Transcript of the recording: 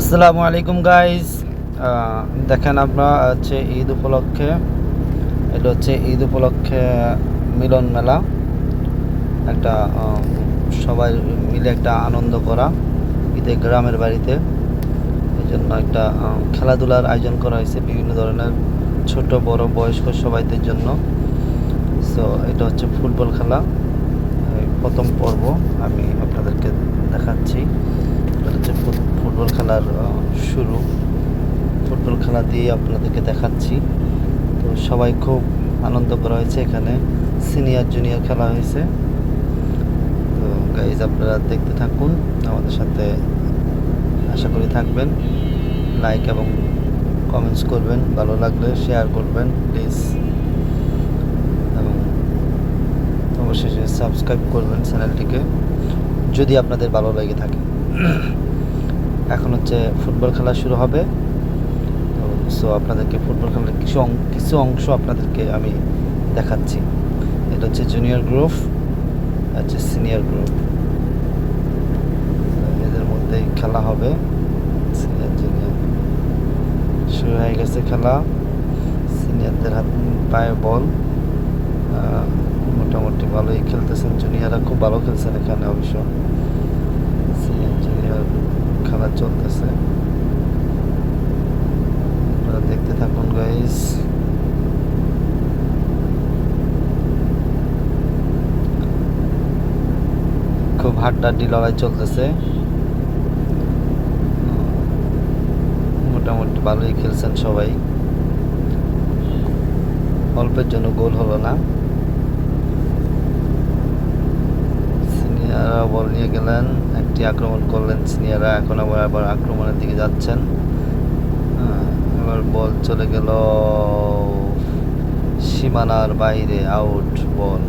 আসসালামু আলাইকুম গাইজ দেখেন আমরা হচ্ছে ঈদ উপলক্ষে, এটা হচ্ছে ঈদ উপলক্ষে মিলন মেলা। একটা সবাই মিলে একটা আনন্দ করা ঈদে গ্রামের বাড়িতে। এই জন্য একটা খেলাধুলার আয়োজন করা হয়েছে বিভিন্ন ধরনের ছোট, বড়, বয়স্ক সবাইদের জন্য। সো এটা হচ্ছে ফুটবল খেলা। প্রথম পর্ব আমি আপনাদেরকে দেখাচ্ছি। হচ্ছে ফুটবল খেলার শুরু। ফুটবল খেলা দিয়ে আপনাদেরকে দেখাচ্ছি। তো সবাই খুব আনন্দ করা হয়েছে এখানে। সিনিয়র, জুনিয়র খেলা হয়েছে। তো গাইজ আপনারা দেখতে থাকুন। আমাদের সাথে আশা করি থাকবেন। লাইক এবং কমেন্টস করবেন। ভালো লাগলে শেয়ার করবেন প্লিজ এবং অবশেষে সাবস্ক্রাইব করবেন চ্যানেলটিকে যদি আপনাদের ভালো লেগে থাকে। এখন হচ্ছে ফুটবল খেলা শুরু হবে। তো সো আপনাদেরকে ফুটবল খেলার কিছু কিছু অংশ আপনাদেরকে আমি দেখাচ্ছি। এটা হচ্ছে জুনিয়র গ্রুপ হচ্ছে সিনিয়র গ্রুপ এদের মধ্যেই খেলা হবে। শুরু হয়ে গেছে খেলা। সিনিয়রদের হাত পায়ে বল। মোটামুটি ভালোই খেলতেছেন। জুনিয়ররা খুব ভালো খেলছেন এখানে অবশ্য সিনিয়র জুনিয়র খেলা চলতেছে আপনারা দেখতে থাকুন গাইস খুব হাড্ডাড্ডি লড়াই চলতেছে। মোটামুটি ভালোই খেলছেন সবাই। অল্পের জন্য গোল হলো না। সিনিয়ররা বল নিয়ে গেলেন, একটি আক্রমণ করলেন, সিনিয়ররা এখন আবার আবার আক্রমণের দিকে যাচ্ছেন। এবার বল চলে গেল, সীমানার বাইরে, আউট, বল।